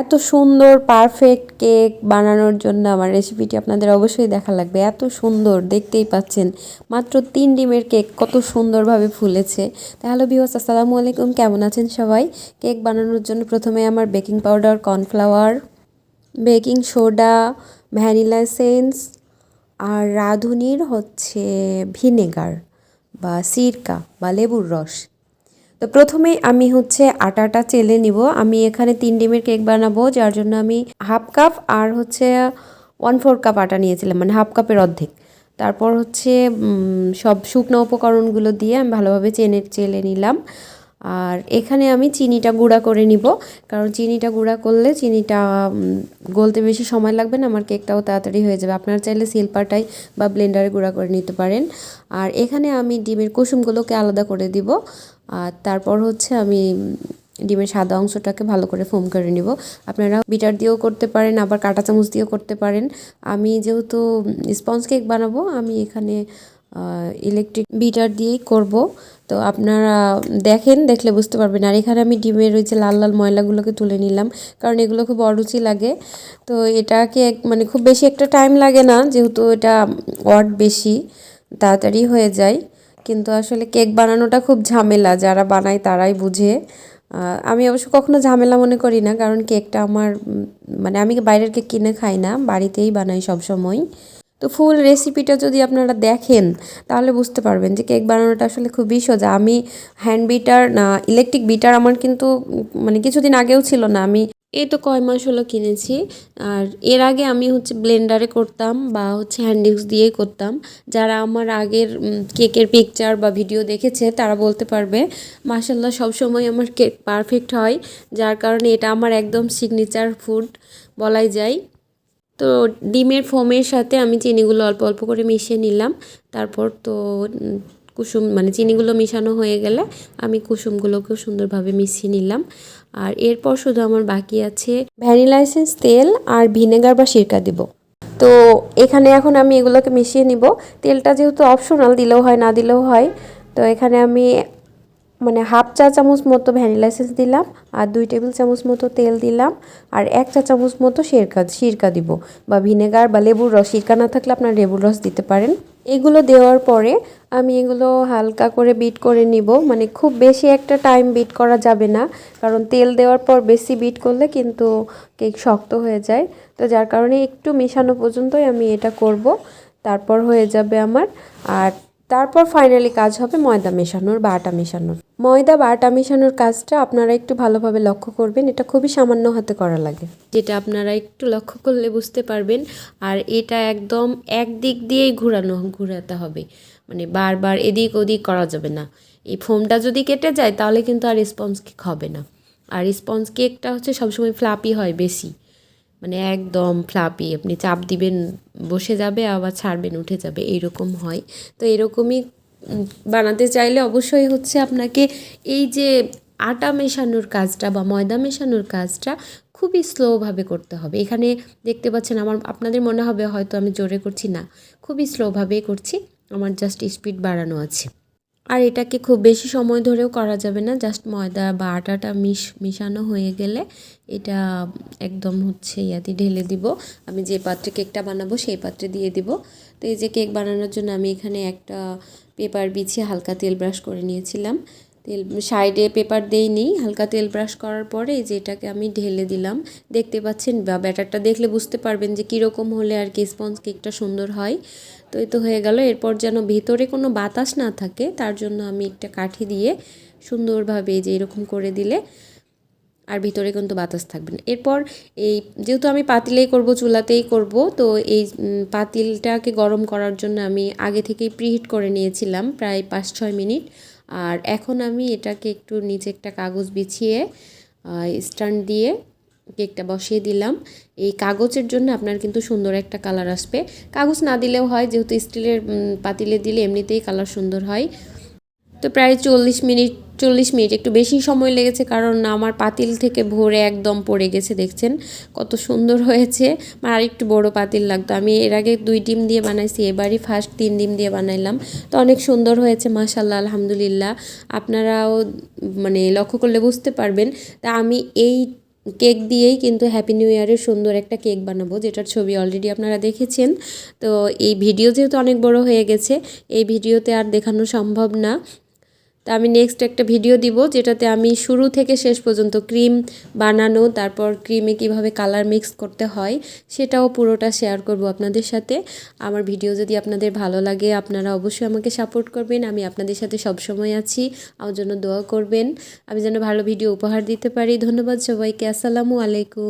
এত সুন্দর perfect cake বানানোর জন্য আমার রেসিপিটি আপনাদের অবশ্যই দেখা লাগবে। এত সুন্দর, দেখতেই পাচ্ছেন। মাত্র তিন ডিমের কেক কত সুন্দরভাবে ফুলেছে। তাহলে বিহস আসসালামু আলাইকুম, কেমন আছেন সবাই? কেক বানানোর জন্য প্রথমে আমার baking powder cornflour baking soda vanilla essence আর রাঁধুনির হচ্ছে ভিনেগার বা সিরকা বা লেবুর রস। তো প্রথমে আমি হচ্ছে আটাটা চেলে নিব। আমি এখানে তিন ডিমের কেক বানাবো, যার জন্য আমি হাফ কাপ আর হচ্ছে ওয়ান ফোর কাপ আটা নিয়েছিলাম মানে হাফ কাপের অর্ধেক। তারপর হচ্ছে সব শুকনো উপকরণগুলো দিয়ে আমি ভালোভাবে চেনে, চেলে নিলাম। আর এখানে আমি চিনিটা গুঁড়া করে নিব, কারণ চিনিটা গুঁড়া করলে চিনিটা গলতে বেশি সময় লাগবে না, আমার কেকটাও তাড়াতাড়ি হয়ে যাবে। আপনারা চাইলে সিলপাটাই বা ব্লেন্ডারে গুঁড়া করে নিতে পারেন। আর এখানে আমি ডিমের কুসুমগুলোকে আলাদা করে দিব, আর তারপর হচ্ছে আমি ডিমের সাদা অংশটাকে ভালো করে ফোম করে নিব। আপনারা বিটার দিয়েও করতে পারেন, আবার কাঁটা চামচ দিয়েও করতে পারেন। আমি যেহেতু স্পঞ্জ কেক বানাবো, আমি এখানে ইলেকট্রিক বিটার দিয়েই করব। তো আপনারা দেখেন, দেখলে বুঝতে পারবেন। আর এখানে আমি ডিমের ওই যে লাল লাল ময়লাগুলোকে তুলে নিলাম, কারণ এগুলো খুব অরুচি লাগে। তো এটাকে মানে খুব বেশি একটা টাইম লাগে না, যেহেতু এটা ওয়াট বেশি, তাড়াতাড়ি হয়ে যায়। কিন্তু আসলে কেক বানানোটা খুব ঝামেলা, যারা বানায় তারাই বুঝে। আমি অবশ্য কখনো ঝামেলা মনে করি না, কারণ কেকটা আমার মানে আমি বাইরের কেক কিনে খাই না, বাড়িতেই বানাই সব সময় তো ফুল রেসিপিটা যদি আপনারা দেখেন, তাহলে বুঝতে পারবেন যে কেক বানানোটা আসলে খুবই সোজা। আমি হ্যান্ড বিটার না ইলেকট্রিক বিটার আমার কিন্তু মানে কিছুদিন আগেও ছিল না। আমি এই তো কয় মাস হলো কিনেছি। আর এর আগে আমি হচ্ছে ব্লেন্ডারে করতাম বা হচ্ছে হ্যান্ডিক্স দিয়েই করতাম। যারা আমার আগের কেকের পিকচার বা ভিডিও দেখেছে, তারা বলতে পারবে মাসাল্লাহ সবসময় আমার কেক পারফেক্ট হয়। যার কারণে এটা আমার একদম সিগনেচার ফুড বলাই যায়। তো ডিমের ফোমের সাথে আমি চিনিগুলো অল্প অল্প করে মিশিয়ে নিলাম। তারপর তো কুসুম মানে চিনিগুলো মিশানো হয়ে গেলে আমি কুসুমগুলোকেও সুন্দরভাবে মিশিয়ে নিলাম। আর এরপর শুধু আমার বাকি আছে ভ্যানিলা এসেন্স তেল আর ভিনেগার বা সিরকা দিব। তো এখানে এখন আমি এগুলোকে মিশিয়ে নিব। তেলটা যেহেতু অপশনাল, দিলেও হয়, না দিলেও হয়, তো এখানে আমি মানে হাফ চা চামচ মতো ভ্যানিলা এসেন্স দিলাম, আর দুই টেবিল চামচ মতো তেল দিলাম, আর এক চা চামচ মতো সিরকা সিরকা দিব, বা ভিনেগার বা লেবুর রস, সিরকা না থাকলে আপনার লেবুর রস দিতে পারেন। এগুলো দেওয়ার পরে আমি এগুলো হালকা করে বিট করে নিব মানে খুব বেশি একটা টাইম বিট করা যাবে না, কারণ তেল দেওয়ার পর বেশি বিট করলে কিন্তু কেক শক্ত হয়ে যায়। তো যার কারণে একটু মেশানো পর্যন্তই আমি এটা করব, তারপর হয়ে যাবে আমার। আর তারপর ফাইনালি কাজ হবে ময়দা মেশানোর বা আটা মেশানোর। ময়দা বা আটা মেশানোর কাজটা আপনারা একটু ভালোভাবে লক্ষ্য করবেন, এটা খুবই সামান্য হাতে করা লাগে। যেটা আপনারা একটু লক্ষ্য করলে বুঝতে পারবেন, আর এটা একদম এক দিক দিয়েই ঘোরানো, ঘোরাতে হবে। মানে বারবার এদিক ওদিক করা যাবে না। এই ফোমটা যদি কেটে যায় তাহলে কিন্তু আর স্পঞ্জ কেক হবে না। আর স্পঞ্জ কেকটা হচ্ছে সবসময় ফ্লাপি হয় বেশি। মানে একদম ফ্লাপি। আপনি চাপ দিবেন, বসে যাবে, আবার ছাড়বেন, উঠে যাবে, এইরকম হয়। তো এরকমই বানাতে চাইলে অবশ্যই হচ্ছে আপনাকে এই যে আটা মেশানোর কাজটা বা ময়দা মেশানোর কাজটা খুবই স্লোভাবে করতে হবে। এখানে দেখতে পাচ্ছেন আমার, আপনাদের মনে হবে হয়তো আমি জোরে করছি, না। খুবই স্লোভাবেই করছি, আমার জাস্ট স্পিড বাড়ানো আছে। আর এটাকে খুব বেশি সময় ধরেও করা যাবে না জাস্ট ময়দা বা আটাটা মিশ, মিশানো হয়ে গেলে এটা একদম হচ্ছে ইয়াতে ঢেলে দিব। আমি যে পাত্রে কেকটা বানাবো সেই পাত্রে দিয়ে দিব। তো এই যে কেক বানানোর জন্য আমি এখানে একটা পেপার বিছিয়ে হালকা তেল ব্রাশ করে নিয়েছিলাম। তেল, সাইডে পেপার দেইনি, হালকা তেল ব্রাশ করার পরে এই যে এটাকে আমি ঢেলে দিলাম। দেখতে পাচ্ছেন বা ব্যাটারটা দেখলে বুঝতে পারবেন যে কীরকম হলে আর কি স্পঞ্জ কেকটা সুন্দর হয়। তো এই তো হয়ে গেল। এরপর যেন ভিতরে কোনো বাতাস না থাকে, তার জন্য আমি একটা কাঠি দিয়ে সুন্দরভাবে যে এরকম করে দিলে আর ভিতরে কিন্তু বাতাস থাকবে না। এরপর এই যেহেতু আমি পাতিলেই করব, চুলাতেই করব, তো এই পাতিলটাকে গরম করার জন্য আমি আগে থেকেই প্রিহিট করে নিয়েছিলাম প্রায় পাঁচ ছয় মিনিট। আর এখন আমি এটাকে একটু নিচে একটা কাগজ বিছিয়ে স্ট্যান্ড দিয়ে কেকটা বসিয়ে দিলাম। এই কাগজের জন্য আপনার কিন্তু সুন্দর একটা কালার আসবে। কাগজ না দিলেও হয়, যেহেতু স্টিলের পাতিলে দিলে এমনিতেই কালার সুন্দর হয়। তো প্রায় চল্লিশ মিনিট চল্লিশ মিনিট, একটু বেশি সময় লেগেছে কারণ আমার পাতিল থেকে ভরে একদম পড়ে গেছে, দেখছেন? কত সুন্দর হয়েছে। আমার আর একটু বড় পাতিল লাগতো। আমি এর আগে দুই ডিম দিয়ে বানাইছি, এবারই ফার্স্ট তিন ডিম দিয়ে বানাইলাম। তো অনেক সুন্দর হয়েছে মাশাল্লাহ আলহামদুলিল্লাহ। আপনারাও মানে লক্ষ্য করলে বুঝতে পারবেন। তা আমি এই কেক দিয়েই কিন্তু হ্যাপি নিউ ইয়ারের সুন্দর একটা কেক বানাবো, যেটার ছবি অলরেডি আপনারা দেখেছেন। তো এই ভিডিও যেহেতু অনেক বড় হয়ে গেছে, এই ভিডিওতে আর দেখানো সম্ভব না। তা আমি নেক্সট একটা ভিডিও দিব, যেটাতে আমি শুরু থেকে শেষ পর্যন্ত ক্রিম বানানো, তারপর ক্রিমে কীভাবে কালার মিক্স করতে হয়, সেটাও পুরোটা শেয়ার করব আপনাদের সাথে। আমার ভিডিও যদি আপনাদের ভালো লাগে, আপনারা অবশ্যই আমাকে সাপোর্ট করবেন, আমি আপনাদের সাথে সব সময় আছি, আমার জন্য দোয়া করবেন। আমি যেন ভালো ভিডিও উপহার দিতে পারি। ধন্যবাদ সবাইকে, আসসালামু আলাইকুম।